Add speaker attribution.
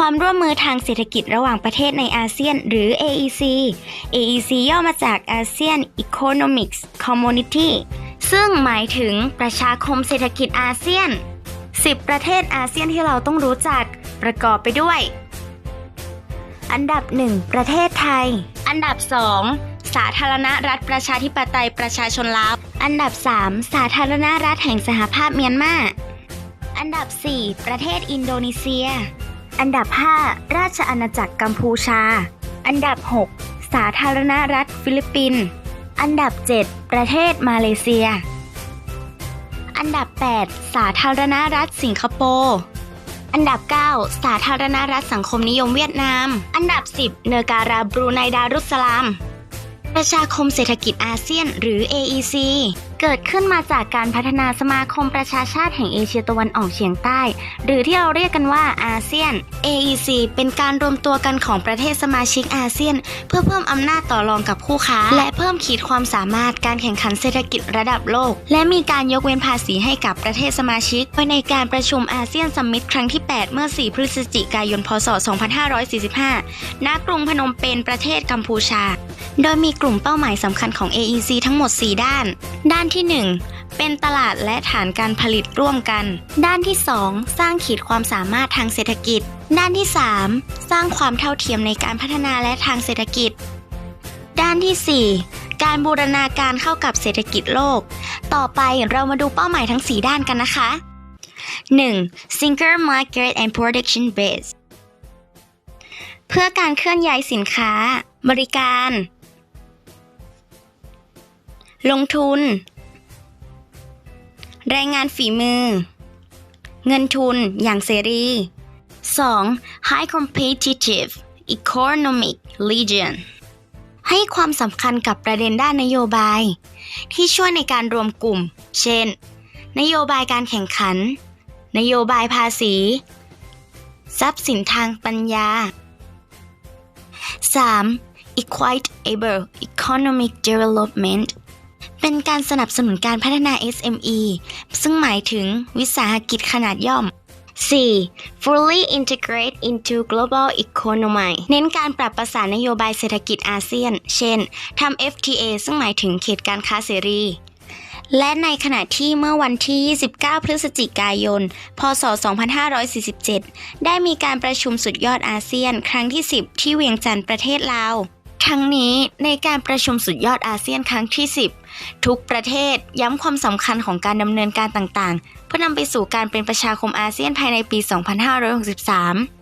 Speaker 1: ความร่วมมือทางเศรษฐกิจระหว่างประเทศในอาเซียน หรือ AEC AEC ย่อมาจาก ASEAN Economics Community ซึ่งหมายถึงประชาคมเศรษฐกิจอาเซียน 10 ประเทศอาเซียนที่เราต้องรู้จักประกอบไปด้วย อันดับ 1 ประเทศไทย อันดับ 2 สาธารณรัฐประชาธิปไตยประชาชนลาว อันดับ 3 สาธารณรัฐแห่งสหภาพเมียนมา อันดับ 4 ประเทศอินโดนีเซีย อันดับ 5 ราชอาณาจักรกัมพูชา อันดับ 6 สาธารณรัฐฟิลิปปินส์ อันดับ 7 ประเทศมาเลเซีย อันดับ 8 สาธารณรัฐสิงคโปร์ อันดับ 9 สาธารณรัฐสังคมนิยมเวียดนาม อันดับ 10 เนการาบรูไนดารุสลาม ประชาคมเศรษฐกิจอาเซียนหรือ AEC เกิดขึ้นมาจากการพัฒนาสมาคมประชาชาติแห่งเอเชียตะวันออกเฉียงใต้ หรือที่เราเรียกกันว่าอาเซียน AEC เป็นการรวมตัวกันของประเทศสมาชิกอาเซียน เพื่อเพิ่มอำนาจต่อรองกับคู่ค้า และเพิ่มขีดความสามารถการแข่งขันเศรษฐกิจระดับโลก และมีการยกเว้นภาษีให้กับประเทศสมาชิกโดยในการประชุมอาเซียนซัมมิตครั้งที่ 8 เมื่อ 4 พฤศจิกายน พศ 2545 ณ กรุงพนมเปญประเทศกัมพูชา โดยมีกลุ่มเป้าหมายสำคัญของ AEC ทั้งหมด 4 ด้าน ด้านที่ 1 เป็นตลาดและฐานการผลิตร่วมกัน ด้านที่ 2 สร้างขีดความสามารถทางเศรษฐกิจ ด้านที่ 3 สร้างความเท่าเทียมในการพัฒนาและทางเศรษฐกิจ ด้านที่ 4 การบูรณาการเข้ากับเศรษฐกิจโลก ต่อไปเรามาดูเป้าหมายทั้ง 4 ด้านกันนะคะ 1. Single Market and Production Base เพื่อการเคลื่อนย้ายสินค้า บริการ ลงทุน แรงงานฝีมือ เงินทุนอย่างเสรี 2. High Competitive Economic Region ให้ความสำคัญกับประเด็นด้านนโยบาย ที่ช่วยในการรวมกลุ่ม เช่น นโยบายการแข่งขัน นโยบายภาษี ทรัพย์สินทางปัญญา 3. Equitable Economic Development เป็นการสนับสนุนการพัฒนา SME ซึ่งหมายถึงวิสาหกิจขนาดย่อม 4. Fully integrate into global economy เน้นการปรับประสานนโยบายเศรษฐกิจอาเซียน เช่น ทำ FTA ซึ่งหมายถึงเขตการค้าเสรี และในขณะที่เมื่อวันที่ 29 พฤศจิกายน พศ 2547 ได้มีการประชุมสุดยอดอาเซียน ครั้งที่ 10 ที่เวียงจันทร์ประเทศลาว ทั้งนี้ในการประชุมสุดยอดอาเซียนครั้งที่ 10 ทุกประเทศย้ำความสำคัญของการดำเนินการต่างๆ เพื่อนำไปสู่การเป็นประชาคมอาเซียนภายในปี 2563